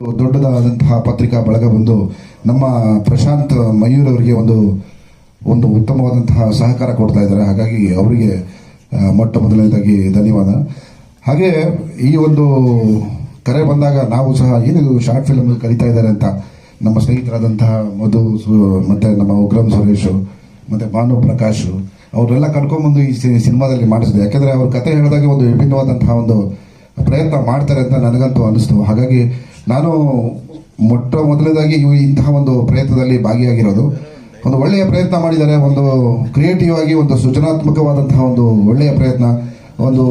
ದೊಡ್ಡದಾದಂತಹ ಪತ್ರಿಕಾ ಬಳಗ ಬಂದು ನಮ್ಮ ಪ್ರಶಾಂತ್ ಮಯೂರ್ ಅವರಿಗೆ ಒಂದು ಒಂದು ಉತ್ತಮವಾದಂತಹ ಸಹಕಾರ ಕೊಡ್ತಾ ಇದ್ದಾರೆ. ಹಾಗಾಗಿ ಅವರಿಗೆ ಮೊಟ್ಟ ಮೊದಲನೇದಾಗಿ ಧನ್ಯವಾದ. ಹಾಗೆ ಈ ಒಂದು ಕರೆ ಬಂದಾಗ ನಾವು ಸಹ ಏನಿದು ಶಾರ್ಟ್ ಫಿಲ್ಮ್ ಕಲಿತಾ ಇದ್ದಾರೆ ಅಂತ ನಮ್ಮ ಸ್ನೇಹಿತರಾದಂತಹ ಮಧು ಸು- ಮತ್ತೆ ನಮ್ಮ ಉಗ್ರಂ ಸುರೇಶ್, ಮತ್ತೆ ಭಾನು ಪ್ರಕಾಶ್ ಅವರೆಲ್ಲ ಕರ್ಕೊಂಡ್ಬಂದು ಈ ಸಿನಿಮಾದಲ್ಲಿ ಮಾಡಿಸಿದೆ. ಯಾಕಂದ್ರೆ ಅವ್ರ ಕತೆ ಹೇಳಿದಾಗ ಒಂದು ವಿಭಿನ್ನವಾದಂತಹ ಒಂದು ಪ್ರಯತ್ನ ಮಾಡ್ತಾರೆ ಅಂತ ನನಗಂತೂ ಅನಿಸ್ತು. ಹಾಗಾಗಿ ನಾನು ಮೊಟ್ಟ ಮೊದಲನೇದಾಗಿ ಇಂತಹ ಒಂದು ಪ್ರಯತ್ನದಲ್ಲಿ ಭಾಗಿಯಾಗಿರೋದು. ಒಂದು ಒಳ್ಳೆಯ ಪ್ರಯತ್ನ ಮಾಡಿದ್ದಾರೆ ಒಂದು ಕ್ರಿಯೇಟಿವ್ ಆಗಿ, ಒಂದು ಸೃಜನಾತ್ಮಕವಾದಂತಹ ಒಂದು ಒಳ್ಳೆಯ ಪ್ರಯತ್ನ, ಒಂದು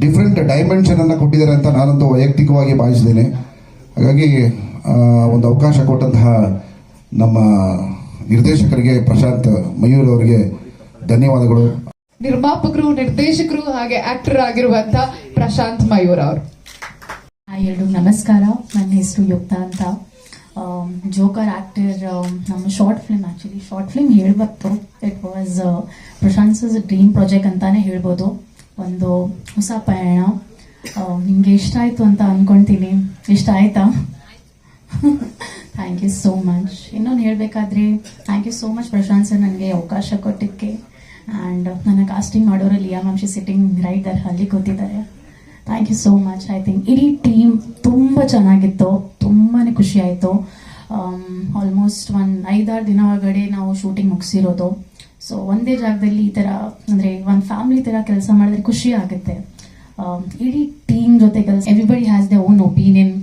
ಡಿಫ್ರೆಂಟ್ ಡೈಮೆನ್ಷನ್ ಅನ್ನು ಕೊಟ್ಟಿದ್ದಾರೆ ಅಂತ ನಾನಂತೂ ವೈಯಕ್ತಿಕವಾಗಿ ಭಾವಿಸಿದ್ದೇನೆ. ಹಾಗಾಗಿ ಒಂದು ಅವಕಾಶ ಕೊಟ್ಟಂತಹ ನಮ್ಮ ನಿರ್ದೇಶಕರಿಗೆ ಪ್ರಶಾಂತ್ ಮಯೂರ್ ಅವರಿಗೆ ಧನ್ಯವಾದಗಳು. ನಿರ್ಮಾಪಕರು, ನಿರ್ದೇಶಕರು ಹಾಗೆ ಆಕ್ಟರ್ ಆಗಿರುವಂತಹ ಪ್ರಶಾಂತ್ ಮಯೂರ್ ಅವರು. ಹಾಯ್ ನಮಸ್ಕಾರ. ನನ್ನ ಹೆಸರು ಯುಕ್ತ ಅಂತ. ಜೋಕರ್ ಆಕ್ಟರ್ ನಮ್ಮ short film actually short film ಹೇಳ್ಬತ್ತು it was Prashanth dream project ಅಂತಾನೆ ಹೇಳ್ಬೋದು. ಒಂದು ಹೊಸ ಪಯಣ. ನಿಮಗೆ ಇಷ್ಟ ಆಯಿತು ಅಂತ ಅಂದ್ಕೊಳ್ತೀನಿ ಇಷ್ಟ ಆಯ್ತಾ? ಥ್ಯಾಂಕ್ ಯು ಸೋ ಮಚ್ ಇನ್ನೊಂದು ಹೇಳಬೇಕಾದ್ರೆ thank you so much Prashant sir ನನಗೆ ಅವಕಾಶ ಕೊಟ್ಟಿದ್ದಕ್ಕೆ. ಆ್ಯಂಡ್ ನನ್ನ ಕಾಸ್ಟಿಂಗ್ ಮಾಡೋರು Lia ma'am she sitting right ಅಲ್ಲಿ ಕೂತಿದ್ದಾರೆ. Thank you so much I think ಇಡೀ ಟೀಮ್ ತುಂಬ ಚೆನ್ನಾಗಿತ್ತು. ತುಂಬಾ ಖುಷಿ ಆಯಿತು. ಆಲ್ಮೋಸ್ಟ್ ಒಂದು ಐದಾರು ದಿನ ಒಳಗಡೆ ನಾವು ಶೂಟಿಂಗ್ ಮುಗಿಸಿರೋದು. ಸೊ ಒಂದೇ ಜಾಗದಲ್ಲಿ ಈ ಥರ ಅಂದರೆ ಒಂದು ಫ್ಯಾಮಿಲಿ ಥರ ಕೆಲಸ ಮಾಡಿದ್ರೆ ಖುಷಿ ಆಗುತ್ತೆ. ಆಮ್, ಇಡೀ ಟೀಮ್ ಜೊತೆ ಕೆಲಸ everybody has the own opinion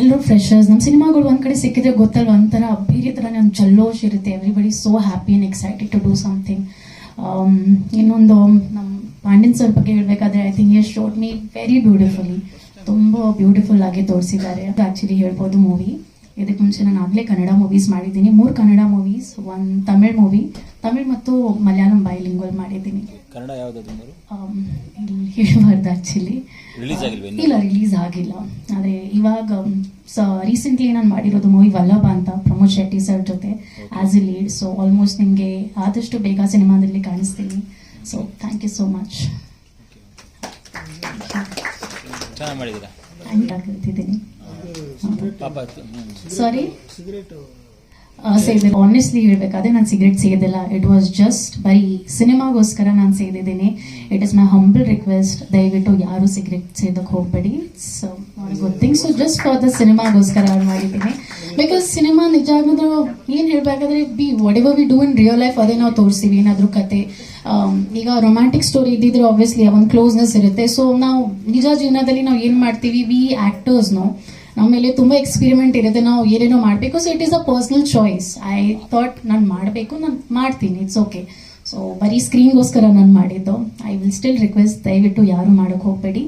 ಎಲ್ಲರೂ ಫ್ರೆಶರ್ಸ್ ನಮ್ಮ ಸಿನಿಮಾಗಳು ಒಂದು ಕಡೆ ಸಿಕ್ಕಿದ್ರೆ ಗೊತ್ತಲ್ಲ ಒಂಥರ ಬೇರೆ ಥರ ಒಂದು ಜಲ್ಲೋಶ್ ಇರುತ್ತೆ. Everybody so happy and excited to do something ಇನ್ನೊಂದು ನಮ್ಮ ಪಾಂಡ್ಯನ್ ಸರ್ ಬಗ್ಗೆ ಹೇಳ್ಬೇಕಾದ್ರೆ I think he's shot me very beautifully ತುಂಬ ಬ್ಯೂಟಿಫುಲ್ ಆಗಿ ತೋರಿಸಿದ್ದಾರೆ. ಆ್ಯಕ್ಚುಲಿ ಹೇಳ್ಬೋದು ಮೂವಿ ಇದಕ್ಕೆ ಮುಂಚೆ ನಾನು ಆಗಲೇ ಕನ್ನಡ ಮೂವೀಸ್ ಮಾಡಿದ್ದೀನಿ. ಮೂರು ಕನ್ನಡ ಮೂವೀಸ್ ಒಂದು ತಮಿಳ್ ಮೂವಿ ತಮಿಳ್ ಮತ್ತು ಮಲಯಾಳಂ ಬೈಲಿಂಗ್ವಲ್ ಮಾಡಿದ್ದೀನಿ. ಕನ್ನಡ ಇಲ್ಲಿ ಹೇಳ್ಬಾರ್ದು ಆ್ಯಕ್ಚುಲಿ ಇಲ್ಲ ರಿಲೀಸ್ ಆಗಿಲ್ಲ. ಆದರೆ ಇವಾಗ ರೀಸೆಂಟ್ಲಿ ನಾನು ಮಾಡಿರೋದು ಮೂವಿ ವಲ್ಲಭ ಅಂತ ಪ್ರಮೋದ್ ಶೆಟ್ಟಿ ಸರ್ ಜೊತೆ as a lead so almost ನಿಮಗೆ ಆದಷ್ಟು ಬೇಗ ಸಿನಿಮಾದಲ್ಲಿ ಕಾಣಿಸ್ತೀನಿ. So thank you so much ಚೆನ್ನಾಗಿ ಮಾಡಿದ್ದೀರಾ? Thank sorry hmm. ಸೇದಿಲ್ಲ ಆನೆಸ್ಟ್ಲಿ ಹೇಳ್ಬೇಕಾದ್ರೆ ನಾನು ಸಿಗರೇಟ್ ಸೇದಿಲ್ಲ ಇಟ್ ವಾಸ್ ಜಸ್ಟ್ ಬರೀ ಸಿನಿಮಾಗೋಸ್ಕರ ನಾನು ಸೇದಿದ್ದೀನಿ it is my humble request ದಯವಿಟ್ಟು ಯಾರು ಸಿಗರೇಟ್ ಸೇದಕ್ಕೆ ಹೋಗ್ಬೇಡಿ. It's good thing so just for the ಸಿನಿಮಾಗೋಸ್ಕರ ಮಾಡಿದ್ದೀನಿ. ಬಿಕಾಸ್ ಸಿನಿಮಾ ನಿಜ ಆಗೋದು ಏನು ಹೇಳ್ಬೇಕಾದ್ರೆ be whatever we do in real life ಅದೇ ನಾವು ತೋರಿಸ್ತೀವಿ ಏನಾದರೂ ಕತೆ ಆಮ್, ಈಗ ರೊಮ್ಯಾಂಟಿಕ್ ಸ್ಟೋರಿ ಇದ್ದಿದ್ರೆ ಆಬ್ವಿಯಸ್ಲಿ ಒಂದು ಕ್ಲೋಸ್ನೆಸ್ ಇರುತ್ತೆ. ಸೊ ನಾವು ನಿಜ ಜೀವನದಲ್ಲಿ ನಾವು ಏನು ಮಾಡ್ತೀವಿ? ವಿ ಆ್ಯಕ್ಟರ್ಸ್ನು ನಮ್ಮ ಮೇಲೆ ತುಂಬ ಎಕ್ಸ್ಪಿರಿಮೆಂಟ್ ಇರುತ್ತೆ. ನಾವು ಏನೇನೋ ಮಾಡಬೇಕು. So it is a personal choice I thought ನಾನು ಮಾಡಬೇಕು ನಾನು ಮಾಡ್ತೀನಿ. ಇಟ್ಸ್ ಓಕೆ ಸೊ ಬರೀ ಸ್ಕ್ರೀನ್ಗೋಸ್ಕರ ನಾನು ಮಾಡಿದ್ದು. ಐ ವಿಲ್ ಸ್ಟಿಲ್ ರಿಕ್ವೆಸ್ಟ್ ದಯವಿಟ್ಟು ಯಾರು ಮಾಡೋಕ್ಕೆ ಹೋಗಬೇಡಿ.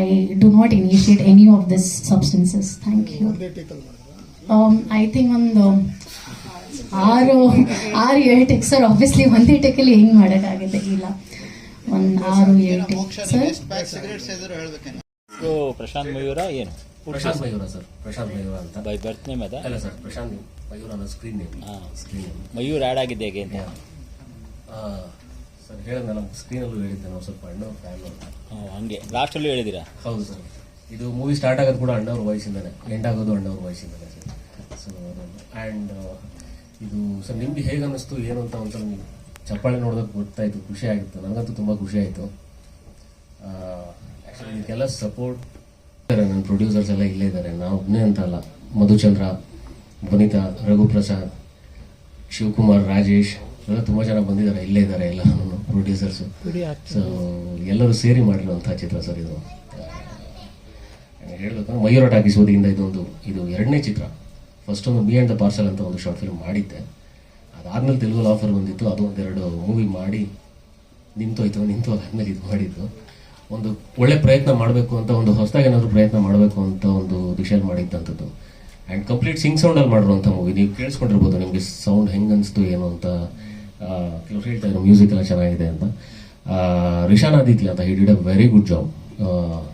I do not initiate any of this substances thank you I think ಒಂದು ಆರು ಆರು ಏಳು ಟೆಕ್ ಸರ್ ಆಬ್ವಿಯಸ್ಲಿ ಒಂದೇ ಟೆಕಲ್ಲಿ ಹೆಂಗೆ ಮಾಡೋಕ್ಕಾಗುತ್ತೆ? ಇಲ್ಲ. ಒಂದು ಆರು ಏಳು tech sir so Prashanth Mayura ಏನು? ಪ್ರಶಾಂತ್ ಮಯೂರ ಸರ್ ಪ್ರಶಾಂತ್ ಮಯೂರ ಅಂತ. ಬೈ ಬರ್ತ್ ನೇಮ್ ಅದ? ಅಲ್ಲ ಸರ್ ಪ್ರಶಾಂತ್ ಮಯೂರ ಅನ್ನೋ screen name. Screen name Mayur add ಆಗಿದೆ ಹೇಗೆ ಅಂತ? ಸರ್ ಹೇಳಿದ್ನಲ್ಲ ನಮ್ಮ ಸ್ಕ್ರೀನಲ್ಲೂ ಹೇಳಿದ್ದೆ ನಾವು ಸ್ವಲ್ಪ ಅಣ್ಣವ್ರ ಫ್ಯಾನ್ ಅಂತ ಹಂಗೆ. ಲಾಸ್ಟಲ್ಲೂ ಹೇಳಿದ್ದೀರಾ? ಹೌದು ಸರ್. ಇದು ಮೂವಿ ಸ್ಟಾರ್ಟ್ ಆಗೋದು ಕೂಡ ಅಣ್ಣವ್ರ ವಯಸ್ಸಿಂದಾನೆ ಎಂಡ್ ಆಗೋದು ಅಣ್ಣವ್ರ ವಯಸ್ಸಿಂದಾನೆ ಸರ್. ಸೊ ಆ್ಯಂಡ್ ಇದು ಸರ್ ನಿಮ್ಗೆ ಹೇಗೆ ಅನ್ನಿಸ್ತು ಏನು ಅಂತ ಒಂಥರ ಚಪ್ಪಾಳೆ ನೋಡೋದಕ್ಕೆ ಗೊತ್ತಾಯಿತು ಖುಷಿ ಆಗಿತ್ತು. ನನಗಂತೂ ತುಂಬ ಖುಷಿ ಆಯಿತು. ಆ್ಯಕ್ಚುಲಿ ಇದಕ್ಕೆಲ್ಲ ಸಪೋರ್ಟ್ ಪ್ರೊಡ್ಯೂಸರ್ಸ್ ಎಲ್ಲ ಇಲ್ಲೇ ಇದ್ದಾರೆ. ನಾವು ಒಬ್ಬನೇ ಅಂತ ಅಲ್ಲ. ಮಧುಚಂದ್ರ ವನಿತಾ ರಘುಪ್ರಸಾದ್ ಶಿವಕುಮಾರ್ ರಾಜೇಶ್ ಎಲ್ಲ ತುಂಬ ಜನ ಬಂದಿದ್ದಾರೆ. ಇಲ್ಲೇ ಇದ್ದಾರೆ ಎಲ್ಲ ಪ್ರೊಡ್ಯೂಸರ್ಸು ಸೊ ಎಲ್ಲರೂ ಸೇರಿ ಮಾಡಿರುವಂಥ ಚಿತ್ರ ಸರ್ ಇದು. ಹೇಳಬೇಕಂದ್ರೆ ಮಯೂರ ಟಾಕೀಸ್ ವತಿಯಿಂದ ಇದೊಂದು ಇದು ಎರಡನೇ ಚಿತ್ರ. ಫಸ್ಟ್ ಒಂದು ಬಿ ಆ್ಯಂಡ್ ದ ಪಾರ್ಸಲ್ ಅಂತ ಒಂದು ಶಾರ್ಟ್ ಫಿಲ್ಮ್ ಮಾಡಿದ್ದೆ. ಅದಾದ್ಮೇಲೆ ತೆಲುಗು ಆಫರ್ ಬಂದಿತ್ತು. ಅದು ಒಂದೆರಡು ಮೂವಿ ಮಾಡಿ ನಿಂತೋಯ್ತು. ನಿಂತು ಅದಾದ್ಮೇಲೆ ಇದು ಮಾಡಿದ್ದು. ಒಂದು ಒಳ್ಳೆ ಪ್ರಯತ್ನ ಮಾಡಬೇಕು ಅಂತ ಒಂದು ಹೊಸದಾಗಿ ಏನಾದರೂ ಪ್ರಯತ್ನ ಮಾಡಬೇಕು ಅಂತ ಒಂದು ದಿಶೆಯಲ್ಲಿ ಮಾಡಿದ್ದಂಥದ್ದು. ಆ್ಯಂಡ್ ಕಂಪ್ಲೀಟ್ ಸಿಂಗ್ ಸೌಂಡಲ್ಲಿ ಮಾಡಿರುವಂಥ ಮೂವಿ ನೀವು ಕೇಳಿಸ್ಕೊಂಡಿರ್ಬೋದು ನಿಮಗೆ ಸೌಂಡ್ ಹೆಂಗೆ ಅನಿಸ್ತು ಏನು ಅಂತ. ಕೆಲವರು ಹೇಳ್ತಾ ಇದ್ರು ಮ್ಯೂಸಿಕ್ ಎಲ್ಲ ಚೆನ್ನಾಗಿದೆ ಅಂತ. ರಿಷಾನ್ ಆದಿತ್ಯ ಅಂತ ಹಿಡಿಡ್ ವೆರಿ ಗುಡ್ ಜಾಬ್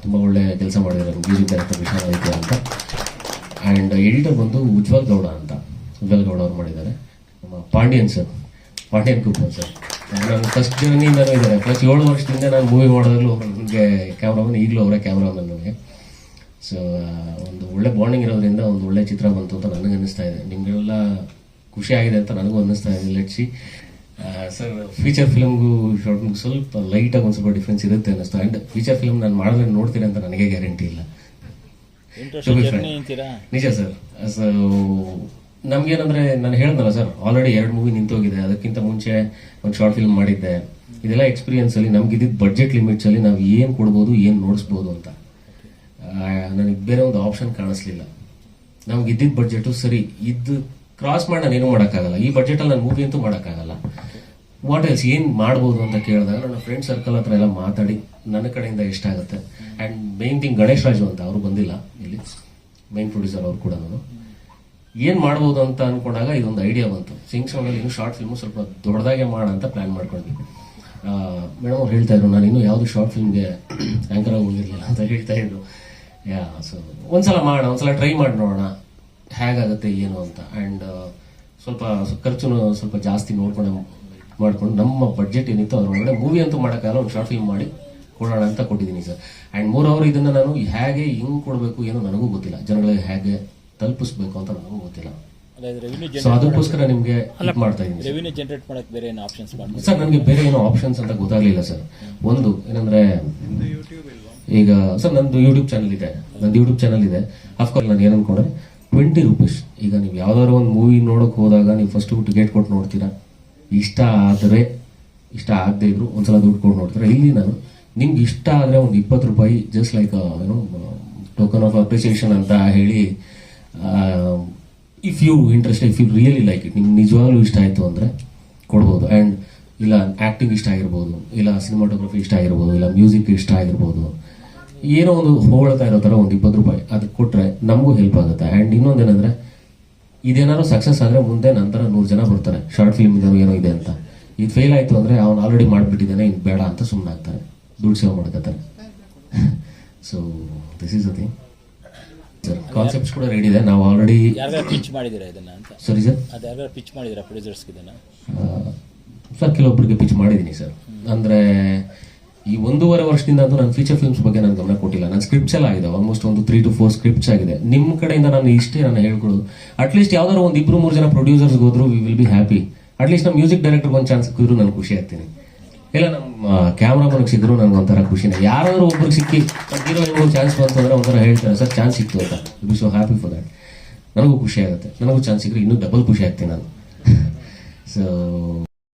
ತುಂಬ ಒಳ್ಳೆ ಕೆಲಸ ಮಾಡಿದ್ದಾರೆ ಮ್ಯೂಸಿಕ್ ಡೈರೆಕ್ಟರ್ ರಿಷಾನ್ ಆದಿತ್ಯ ಅಂತ. ಆ್ಯಂಡ್ ಎಡಿಟರ್ ಬಂದು ಉಜ್ವಲ್ ಗೌಡ ಅಂತ, ಉಜ್ವಲ್ ಗೌಡ ಅವ್ರು ಮಾಡಿದ್ದಾರೆ. ನಮ್ಮ ಪಾಂಡ್ಯನ್ ಸರ್, ಪಾಂಡ್ಯನ್ ಕುಪ್ಪನ್ ಸರ್. ನಾನು ಫಸ್ಟ್ ಜರ್ನಿಯಿಂದನೂ ಇದ್ದಾರೆ ಫಸ್ಟ್ ಏಳು ವರ್ಷದಿಂದ ನಾನು ಮೂವಿ ಮಾಡೋದ್ರಲ್ಲೂ ನನಗೆ ಕ್ಯಾಮ್ರಾಮನ್ ಈಗಲೂ ಅವರೇ ಕ್ಯಾಮ್ರಾಮನ್ ನನಗೆ. ಸೊ ಒಂದು ಒಳ್ಳೆ ಬಾಂಡಿಂಗ್ ಇರೋದ್ರಿಂದ ಒಂದು ಒಳ್ಳೆ ಚಿತ್ರ ಬಂತು ಅಂತ ನನಗೆ ಅನ್ನಿಸ್ತಾ ಇದೆ. ನಿಮಗೆಲ್ಲ ಖುಷಿ ಆಗಿದೆ ಅಂತ ನನಗೂ ಅನ್ನಿಸ್ತಾ ಇದೆ. ಲೆಟ್ಸಿ ಸರ್ ಫೀಚರ್ ಫಿಲ್ಮ್ಗೂ ಶಾರ್ಟ್ ಸ್ವಲ್ಪ ಲೈಟಾಗಿ ಒಂದು ಸ್ವಲ್ಪ ಡಿಫ್ರೆನ್ಸ್ ಇರುತ್ತೆ ಅನ್ನಿಸ್ತು ಆ್ಯಂಡ್ ಫೀಚರ್ ಫಿಲ್ಮ್ ನಾನು ಮಾಡಿದ್ರೆ ನೋಡ್ತೀನಿ ಅಂತ ನನಗೆ ಗ್ಯಾರಂಟಿ ಇಲ್ಲ. ನಿಜ ಸರ್. ಸೊ ನಮ್ಗೇನಂದ್ರೆ ನಾನು ಹೇಳಿದ್ನಲ್ಲ ಸರ್ ಆಲ್ರೆಡಿ ಎರಡು ಮೂವಿ ನಿಂತೋಗಿದೆ, ಅದಕ್ಕಿಂತ ಮುಂಚೆ ಒಂದು ಶಾರ್ಟ್ ಫಿಲ್ಮ್ ಮಾಡಿದ್ದೆ. ಇದೆಲ್ಲ ಎಕ್ಸ್ಪೀರಿಯನ್ಸ್ ಅಲ್ಲಿ ನಮ್ಗೆ ಇದ್ದಿದ್ದ ಬಜೆಟ್ ಲಿಮಿಟ್ಸ್ ಅಲ್ಲಿ ನಾವು ಏನು ಕೊಡ್ಬೋದು, ಏನು ನೋಡಿಸ್ಬೋದು ಅಂತ. ನನಗೆ ಬೇರೆ ಒಂದು ಆಪ್ಷನ್ ಕಾಣಿಸ್ಲಿಲ್ಲ. ನಮ್ಗೆ ಇದ್ದಿದ್ದ ಬಡ್ಜೆಟು ಸರಿ. ಇದು ಕ್ರಾಸ್ ಮಾಡಿ ನಾನು ಏನು ಮಾಡೋಕ್ಕಾಗಲ್ಲ. ಈ ಬಜೆಟಲ್ಲಿ ನಾನು ಮೂವಿ ಅಂತೂ ಮಾಡೋಕ್ಕಾಗಲ್ಲ. ವಾಟ್ ಎಲ್ಸ್ ಏನು ಮಾಡ್ಬೋದು ಅಂತ ಕೇಳಿದಾಗ ನನ್ನ ಫ್ರೆಂಡ್ ಸರ್ಕಲ್ ಹತ್ರ ಎಲ್ಲ ಮಾತಾಡಿ, ನನ್ನ ಕಡೆಯಿಂದ ಇಷ್ಟ ಆಗುತ್ತೆ? And main thing Ganesh Raju ಅಂತ, ಅವರು ಬಂದಿಲ್ಲ ಇಲ್ಲಿ. ಮೇನ್ ಪ್ರೊಡ್ಯೂಸರ್ ಅವರು ಕೂಡ ನಾನು. ಏನು ಮಾಡ್ಬೋದು ಅಂತ ಅನ್ಕೊಂಡಾಗ ಇದೊಂದು ಐಡಿಯಾ ಬಂತು. ಸಿಂಗ್ ಸೌಂಡಲ್ಲಿ ಇನ್ನು ಶಾರ್ಟ್ ಫಿಲ್ಮ್ ಸ್ವಲ್ಪ ದೊಡ್ಡದಾಗೆ ಮಾಡ ಅಂತ ಪ್ಲ್ಯಾನ್ ಮಾಡ್ಕೊಂಡ್ವಿ. ಮೇಡಮ್ ಅವ್ರು ಹೇಳ್ತಾ ಇದ್ರು, ನಾನು ಇನ್ನೂ ಯಾವುದು ಶಾರ್ಟ್ ಫಿಲ್ಮ್ಗೆ ಆ್ಯಂಕರ್ ಆಗಿ ಹೋಗಿರಲಿಲ್ಲ ಅಂತ ಹೇಳ್ತಾ ಇದ್ರು. ಯಾ ಸೊ ಒಂದ್ಸಲ ಮಾಡೋಣ ಒಂದ್ಸಲ ಟ್ರೈ ಮಾಡಿ ನೋಡೋಣ. ಹೇಗಾಗುತ್ತೆ, ಏನು ಅಂತ. ಆ್ಯಂಡ್ ಸ್ವಲ್ಪ ಖರ್ಚು ಸ್ವಲ್ಪ ಜಾಸ್ತಿ ನೋಡ್ಕೊಂಡು ಮಾಡ್ಕೊಂಡು ನಮ್ಮ ಬಡ್ಜೆಟ್ ಏನಿತ್ತು ಅದ್ರೊಳಗಡೆ ಮೂವಿ ಅಂತೂ ಮಾಡೋಕ್ಕಾಗಲ್ಲ ಒಂದು ಶಾರ್ಟ್ ಫಿಲ್ಮ್ ಮಾಡಿ ಕೊಡೋಣ ಅಂತ ಕೊಟ್ಟಿದ್ದೀನಿ ಸರ್. ಆ್ಯಂಡ್ ಮೋರ್ ಓವರ್ ಇದನ್ನು ನಾನು ಹೇಗೆ ಹಿಂಗೆ ಕೊಡಬೇಕು ಏನೋ ನನಗೂ ಗೊತ್ತಿಲ್ಲ. ಜನಗಳಿಗೆ ಹೇಗೆ ತಲುಪಿಸ್ಬೇಕು ಅಂತ ನನಗೂ ಗೊತ್ತಿಲ್ಲ. ಸೊ ಅದಕ್ಕೋಸ್ಕರ ನಿಮಗೆ ಮಾಡ್ತಾ ಇದ್ದೀನಿ ಜನರೇಟ್ ಮಾಡಕ್ ಬೇರೆ ಏನು ಆಪ್ಷನ್ಸ್ ಸರ್ ನನಗೆ ಬೇರೆ ಏನೋ ಆಪ್ಷನ್ಸ್ ಅಂತ ಗೊತ್ತಾಗ್ಲಿಲ್ಲ ಸರ್ ಒಂದು ಏನಂದ್ರೆ ಈಗ ಸರ್ ನಂದು ಯೂಟ್ಯೂಬ್ ಚಾನಲ್ ಇದೆ. ನಂದು ಯೂಟ್ಯೂಬ್ ಚಾನಲ್ ಇದೆ. ಅಫ್ಕೋರ್ಸ್ ನಾನು ಏನು ಅನ್ಕೊಂಡೆ ಟ್ವೆಂಟಿ ರುಪೀಸ್ ಈಗ ನೀವು ಯಾವ್ದಾದ್ರು ಒಂದು ಮೂವಿ ನೋಡೋಕೆ ಹೋದಾಗ ನೀವು ಫಸ್ಟ್ ಟಿಕೆಟ್ ಕೊಟ್ಟು ನೋಡ್ತೀರಾ? ಇಷ್ಟ ಆದರೆ ಇಷ್ಟ ಆಗದೆ ಇದ್ರು ಒಂದ್ಸಲ ದುಡ್ಡು ಕೊಟ್ಟು ನೋಡ್ತೀರಾ? ಇಲ್ಲಿ ನಾನು ನಿಮ್ಗೆ ಇಷ್ಟ ಆದರೆ ಒಂದು ಇಪ್ಪತ್ತು ರೂಪಾಯಿ ಜಸ್ಟ್ ಲೈಕ್ ಏನೋ ಟೋಕನ್ ಆಫ್ ಅಪ್ರಿಸಿಯೇಷನ್ ಅಂತ ಹೇಳಿ if you interest if you really like it ನಿಮ್ಗೆ ನಿಜವಾಗ್ಲೂ ಇಷ್ಟ ಆಯಿತು ಅಂದರೆ ಕೊಡ್ಬೋದು. ಆ್ಯಂಡ್ ಇಲ್ಲ ಆ್ಯಕ್ಟಿಂಗ್ ಇಷ್ಟ ಆಗಿರ್ಬೋದು, ಇಲ್ಲ ಸಿನಿಮಾಟೋಗ್ರಫಿ ಇಷ್ಟ ಆಗಿರ್ಬೋದು, ಇಲ್ಲ ಮ್ಯೂಸಿಕ್ ಇಷ್ಟ ಆಗಿರ್ಬೋದು. ಏನೋ ಒಂದು ಹೋಗ್ತಾ ಇರೋ ಥರ ಒಂದು ಇಪ್ಪತ್ತು ರೂಪಾಯಿ ಅದು ಕೊಟ್ಟರೆ ನಮಗೂ ಹೆಲ್ಪ್ ಆಗುತ್ತೆ. ಆ್ಯಂಡ್ ಇನ್ನೊಂದೇನೆಂದರೆ ಇದೇನಾದ್ರು ಸಕ್ಸಸ್ ಆದರೆ ಮುಂದೆ ನಂತರ ನೂರು ಜನ ಬರ್ತಾರೆ. ಶಾರ್ಟ್ ಫಿಲ್ಮ್ ಏನೋ ಇದೆ ಅಂತ. ಇದು ಫೇಲ್ ಆಯಿತು ಅಂದರೆ ಅವ್ನು ಆಲ್ರೆಡಿ ಮಾಡಿಬಿಟ್ಟಿದ್ದಾನೆ ಇದು ಬೇಡ ಅಂತ ಸುಮ್ಮನೆ ಆಗ್ತಾರೆ ದುಡ್ಡು ಸೇವ್ ಮಾಡ್ಕೋತಾರೆ. So this is a thing sir concepts ಕೂಡ ರೆಡಿ ಇದೆ. ನಾವು ಆಲ್ರೆಡಿ ಯಾರ್ಯಾರು ಪಿಚ್ ಮಾಡಿದ್ದೀರಾ ಇದನ್ನ ಅಂತ? ಸರಿ ಸರ್ ಅದು ಯಾರ್ಯಾರು ಪಿಚ್ ಮಾಡಿದ್ದೀರಾ ಪ್ರೊಡ್ಯೂಸರ್ಸ್ಗೆ ಇದನ್ನ? ಸರ್ ಕೆಲವೊಬ್ಬರಿಗೆ ಪಿಚ್ ಮಾಡಿದ್ದೀನಿ ಸರ್ ಅಂದರೆ ಈ ಒಂದೂವರೆ ವರ್ಷದಿಂದ ಅಂದ್ರೆ ನಾನು ಫೀಚರ್ ಫಿಲ್ಮ್ಸ್ ಬಗ್ಗೆ ನಾನು ಗಮನ ಕೊಟ್ಟಿಲ್ಲ. ನನ್ನ ಸ್ಕ್ರಿಪ್ಟ್ಸ್ ಎಲ್ಲ ಆಗಿದೆ. ಆಲ್ಮೋಸ್ಟ್ ಒಂದು ತ್ರೀ ಟು ಫೋರ್ ಸ್ಕ್ರಿಪ್ಟ್ಸ್ ಆಗಿದೆ. ನಿಮ್ಮ ಕಡೆಯಿಂದ ನಾನು ಇಷ್ಟೇ ನಾನು ಹೇಳ್ಕೊಳ್ಳೋದು. ಅಟ್ಲೀಸ್ಟ್ ಯಾವ್ದಾದ್ರು ಒಂದು ಇಬ್ಬರು ಮೂರು ಜನ ಪ್ರೊಡ್ಯೂಸರ್ಸ್ ಹೋದ್ರು we will be happy at least ನಮ್ಮ ಮ್ಯೂಸಿಕ್ ಡೈರೆಕ್ಟರ್ ಒಂದು ಚಾನ್ಸ್ ಸಿಕ್ಕಿದ್ರು ನಾನು ಖುಷಿ ಆಗ್ತೀನಿ. ಇಲ್ಲ ನಮ್ಮ ಕ್ಯಾಮ್ರಾಮನ್ಗೆ ಸಿಕ್ಕರು ನನಗೆ ಒಂಥರ ಖುಷಿನೇ. ಯಾರಾದರೂ ಒಬ್ರಿಗೆ ಸಿಕ್ಕಿ ಹೀರೋ ಏನೋ ಚಾನ್ಸ್ ಬಂತು ಅಂದ್ರೆ ಒಂಥರ ಹೇಳ್ತಾರೆ, ಸರ್ ಚಾನ್ಸ್ ಸಿಕ್ತು ಅಂತ. Be so happy for that ನನಗೂ ಖುಷಿ ಆಗುತ್ತೆ. ನನಗೂ ಚಾನ್ಸ್ ಸಿಕ್ಕರೆ ಇನ್ನೂ ಡಬಲ್ ಖುಷಿ ಆಗ್ತೀನಿ ನಾನು. ಸೊ